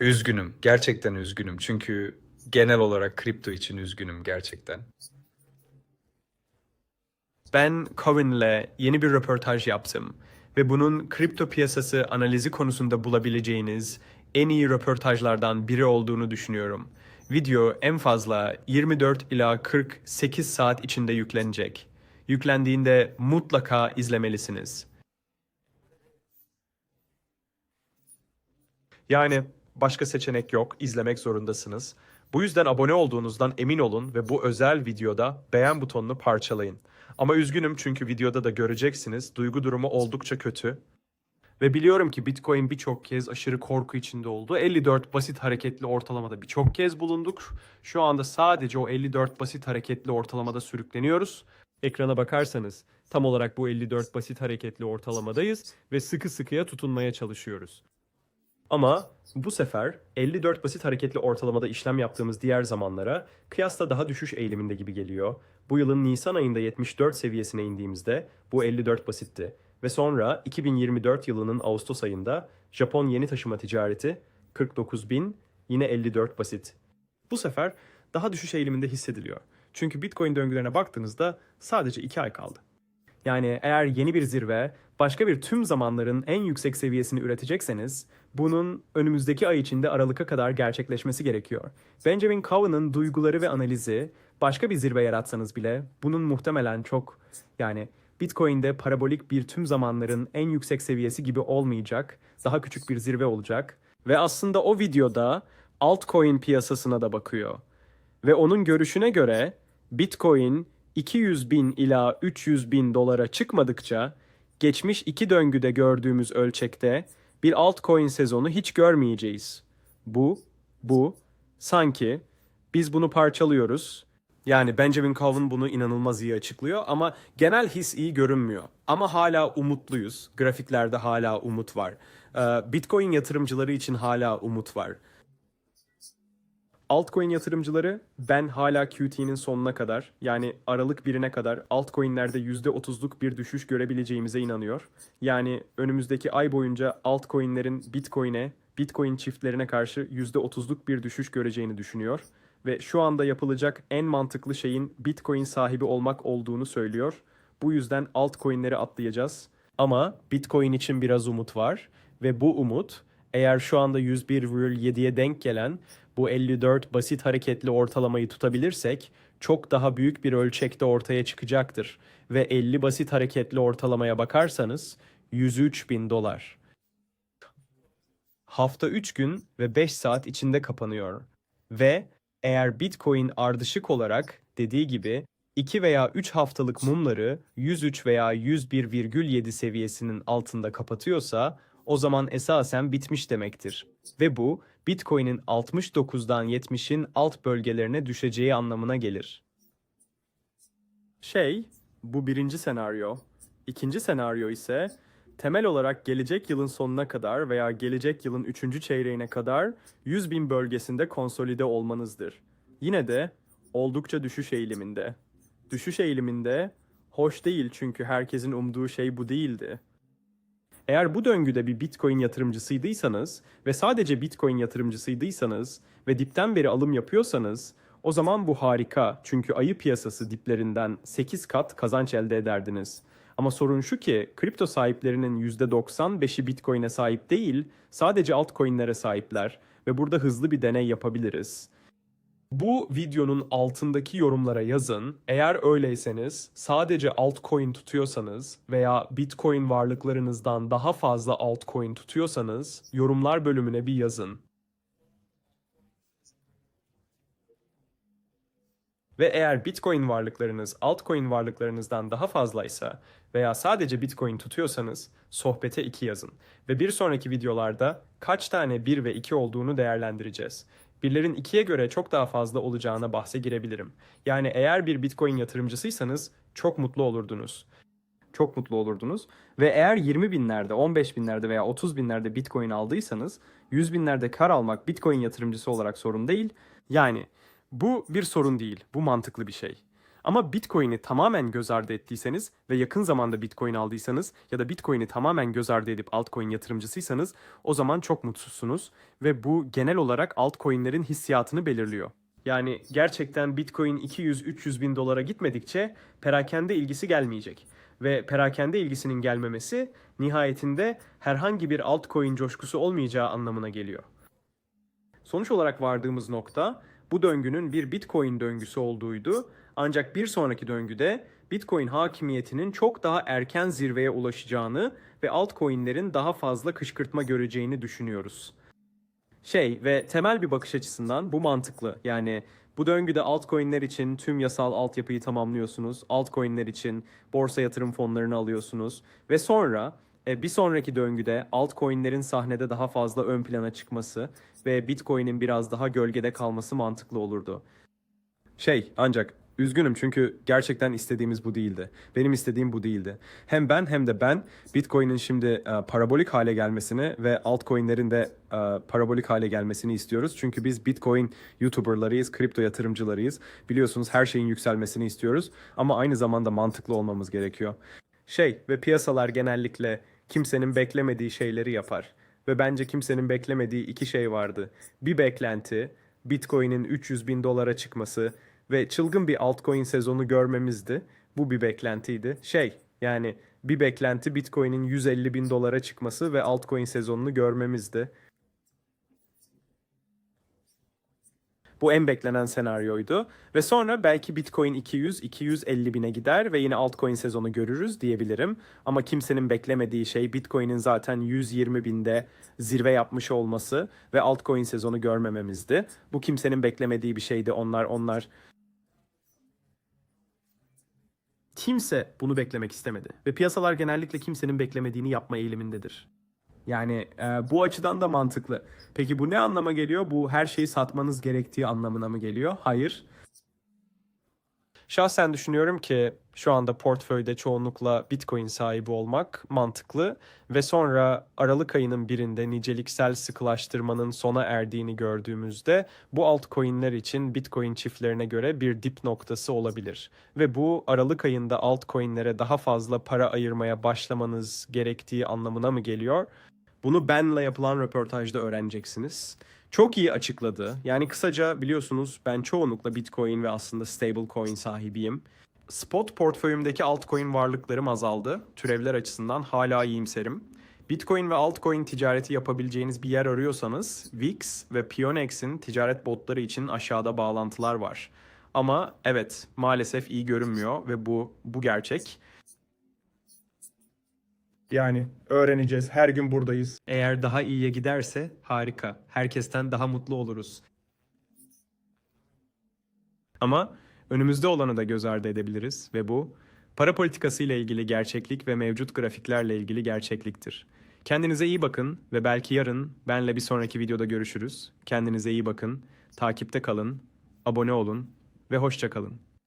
Üzgünüm. Gerçekten üzgünüm. Çünkü genel olarak kripto için üzgünüm gerçekten. Ben Cowen'le yeni bir röportaj yaptım ve bunun kripto piyasası analizi konusunda bulabileceğiniz en iyi röportajlardan biri olduğunu düşünüyorum. Video en fazla 24 ila 48 saat içinde yüklenecek. Yüklendiğinde mutlaka izlemelisiniz. Yani başka seçenek yok, izlemek zorundasınız. Bu yüzden abone olduğunuzdan emin olun ve bu özel videoda beğen butonunu parçalayın. Ama üzgünüm çünkü videoda da göreceksiniz duygu durumu oldukça kötü. Ve biliyorum ki Bitcoin birçok kez aşırı korku içinde oldu. 54 basit hareketli ortalamada birçok kez bulunduk. Şu anda sadece o 54 basit hareketli ortalamada sürükleniyoruz. Ekrana bakarsanız tam olarak bu 54 basit hareketli ortalamadayız ve sıkı sıkıya tutunmaya çalışıyoruz. Ama bu sefer 54 basit hareketli ortalamada işlem yaptığımız diğer zamanlara kıyasla daha düşüş eğiliminde gibi geliyor. Bu yılın Nisan ayında 74 seviyesine indiğimizde bu 54 basitti. Ve sonra 2024 yılının Ağustos ayında Japon yeni taşıma ticareti 49 bin yine 54 basit. Bu sefer daha düşüş eğiliminde hissediliyor. Çünkü Bitcoin döngülerine baktığınızda sadece 2 ay kaldı. Yani eğer yeni bir zirve, başka bir tüm zamanların en yüksek seviyesini üretecekseniz, bunun önümüzdeki ay içinde Aralık'a kadar gerçekleşmesi gerekiyor. Benjamin Cowen'ın duyguları ve analizi, başka bir zirve yaratsanız bile bunun muhtemelen çok yani Bitcoin'de parabolik bir tüm zamanların en yüksek seviyesi gibi olmayacak, daha küçük bir zirve olacak. Ve aslında o videoda altcoin piyasasına da bakıyor. Ve onun görüşüne göre Bitcoin 200 bin ila 300 bin dolara çıkmadıkça geçmiş iki döngüde gördüğümüz ölçekte bir altcoin sezonu hiç görmeyeceğiz. Bu, bu, sanki biz bunu parçalıyoruz. Yani Benjamin Cowen bunu inanılmaz iyi açıklıyor ama genel his iyi görünmüyor. Ama hala umutluyuz. Grafiklerde hala umut var. Ee, Bitcoin yatırımcıları için hala umut var. Altcoin yatırımcıları ben hala QT'nin sonuna kadar yani Aralık 1'ine kadar altcoin'lerde %30'luk bir düşüş görebileceğimize inanıyor. Yani önümüzdeki ay boyunca altcoin'lerin Bitcoin'e, Bitcoin çiftlerine karşı %30'luk bir düşüş göreceğini düşünüyor. Ve şu anda yapılacak en mantıklı şeyin Bitcoin sahibi olmak olduğunu söylüyor. Bu yüzden altcoin'leri atlayacağız. Ama Bitcoin için biraz umut var ve bu umut eğer şu anda 101,7'ye denk gelen bu 54 basit hareketli ortalamayı tutabilirsek çok daha büyük bir ölçekte ortaya çıkacaktır. Ve 50 basit hareketli ortalamaya bakarsanız 103 bin dolar. Hafta 3 gün ve 5 saat içinde kapanıyor. Ve eğer Bitcoin ardışık olarak dediği gibi 2 veya 3 haftalık mumları 103 veya 101,7 seviyesinin altında kapatıyorsa o zaman esasen bitmiş demektir. Ve bu Bitcoin'in 69'dan 70'in alt bölgelerine düşeceği anlamına gelir. Şey, bu birinci senaryo. İkinci senaryo ise temel olarak gelecek yılın sonuna kadar veya gelecek yılın üçüncü çeyreğine kadar 100 bin bölgesinde konsolide olmanızdır. Yine de oldukça düşüş eğiliminde. Düşüş eğiliminde hoş değil çünkü herkesin umduğu şey bu değildi. Eğer bu döngüde bir Bitcoin yatırımcısıydıysanız ve sadece Bitcoin yatırımcısıydıysanız ve dipten beri alım yapıyorsanız o zaman bu harika. Çünkü ayı piyasası diplerinden 8 kat kazanç elde ederdiniz. Ama sorun şu ki kripto sahiplerinin %95'i Bitcoin'e sahip değil, sadece altcoin'lere sahipler ve burada hızlı bir deney yapabiliriz. Bu videonun altındaki yorumlara yazın. Eğer öyleyseniz, sadece altcoin tutuyorsanız veya Bitcoin varlıklarınızdan daha fazla altcoin tutuyorsanız yorumlar bölümüne bir yazın. Ve eğer Bitcoin varlıklarınız altcoin varlıklarınızdan daha fazlaysa veya sadece Bitcoin tutuyorsanız sohbete 2 yazın. Ve bir sonraki videolarda kaç tane 1 ve 2 olduğunu değerlendireceğiz. Birlerin 2'ye göre çok daha fazla olacağına bahse girebilirim. Yani eğer bir Bitcoin yatırımcısıysanız çok mutlu olurdunuz. Çok mutlu olurdunuz. Ve eğer 20 binlerde, 15 binlerde veya 30 binlerde Bitcoin aldıysanız 100 binlerde kar almak Bitcoin yatırımcısı olarak sorun değil. Yani bu bir sorun değil. Bu mantıklı bir şey. Ama Bitcoin'i tamamen göz ardı ettiyseniz ve yakın zamanda Bitcoin aldıysanız ya da Bitcoin'i tamamen göz ardı edip altcoin yatırımcısıysanız o zaman çok mutsuzsunuz ve bu genel olarak altcoin'lerin hissiyatını belirliyor. Yani gerçekten Bitcoin 200-300 bin dolara gitmedikçe perakende ilgisi gelmeyecek. Ve perakende ilgisinin gelmemesi nihayetinde herhangi bir altcoin coşkusu olmayacağı anlamına geliyor. Sonuç olarak vardığımız nokta bu döngünün bir Bitcoin döngüsü olduğuydu. Ancak bir sonraki döngüde Bitcoin hakimiyetinin çok daha erken zirveye ulaşacağını ve altcoin'lerin daha fazla kışkırtma göreceğini düşünüyoruz. Şey ve temel bir bakış açısından bu mantıklı. Yani bu döngüde altcoin'ler için tüm yasal altyapıyı tamamlıyorsunuz. Altcoin'ler için borsa yatırım fonlarını alıyorsunuz ve sonra bir sonraki döngüde altcoin'lerin sahnede daha fazla ön plana çıkması ve Bitcoin'in biraz daha gölgede kalması mantıklı olurdu. Şey ancak üzgünüm çünkü gerçekten istediğimiz bu değildi. Benim istediğim bu değildi. Hem ben hem de ben Bitcoin'in şimdi e, parabolik hale gelmesini ve altcoin'lerin de e, parabolik hale gelmesini istiyoruz. Çünkü biz Bitcoin YouTuber'larıyız, kripto yatırımcılarıyız. Biliyorsunuz her şeyin yükselmesini istiyoruz ama aynı zamanda mantıklı olmamız gerekiyor. Şey ve piyasalar genellikle kimsenin beklemediği şeyleri yapar. Ve bence kimsenin beklemediği iki şey vardı. Bir beklenti, Bitcoin'in 300 bin dolara çıkması ve çılgın bir altcoin sezonu görmemizdi. Bu bir beklentiydi. Şey yani bir beklenti Bitcoin'in 150 bin dolara çıkması ve altcoin sezonunu görmemizdi. Bu en beklenen senaryoydu. Ve sonra belki Bitcoin 200-250 bine gider ve yine altcoin sezonu görürüz diyebilirim. Ama kimsenin beklemediği şey Bitcoin'in zaten 120 binde zirve yapmış olması ve altcoin sezonu görmememizdi. Bu kimsenin beklemediği bir şeydi. Onlar onlar Kimse bunu beklemek istemedi ve piyasalar genellikle kimsenin beklemediğini yapma eğilimindedir. Yani e, bu açıdan da mantıklı. Peki bu ne anlama geliyor? Bu her şeyi satmanız gerektiği anlamına mı geliyor? Hayır. Şahsen düşünüyorum ki şu anda portföyde çoğunlukla Bitcoin sahibi olmak mantıklı ve sonra Aralık ayının birinde niceliksel sıkılaştırmanın sona erdiğini gördüğümüzde bu altcoin'ler için Bitcoin çiftlerine göre bir dip noktası olabilir. Ve bu Aralık ayında altcoin'lere daha fazla para ayırmaya başlamanız gerektiği anlamına mı geliyor? Bunu Ben'le yapılan röportajda öğreneceksiniz. Çok iyi açıkladı. Yani kısaca biliyorsunuz ben çoğunlukla Bitcoin ve aslında stablecoin sahibiyim. Spot portföyümdeki altcoin varlıklarım azaldı. Türevler açısından hala iyimserim. Bitcoin ve altcoin ticareti yapabileceğiniz bir yer arıyorsanız Wix ve Pionex'in ticaret botları için aşağıda bağlantılar var. Ama evet maalesef iyi görünmüyor ve bu bu gerçek. Yani öğreneceğiz. Her gün buradayız. Eğer daha iyiye giderse harika. Herkesten daha mutlu oluruz. Ama önümüzde olanı da göz ardı edebiliriz ve bu para politikası ile ilgili gerçeklik ve mevcut grafiklerle ilgili gerçekliktir. Kendinize iyi bakın ve belki yarın benle bir sonraki videoda görüşürüz. Kendinize iyi bakın, takipte kalın, abone olun ve hoşça kalın.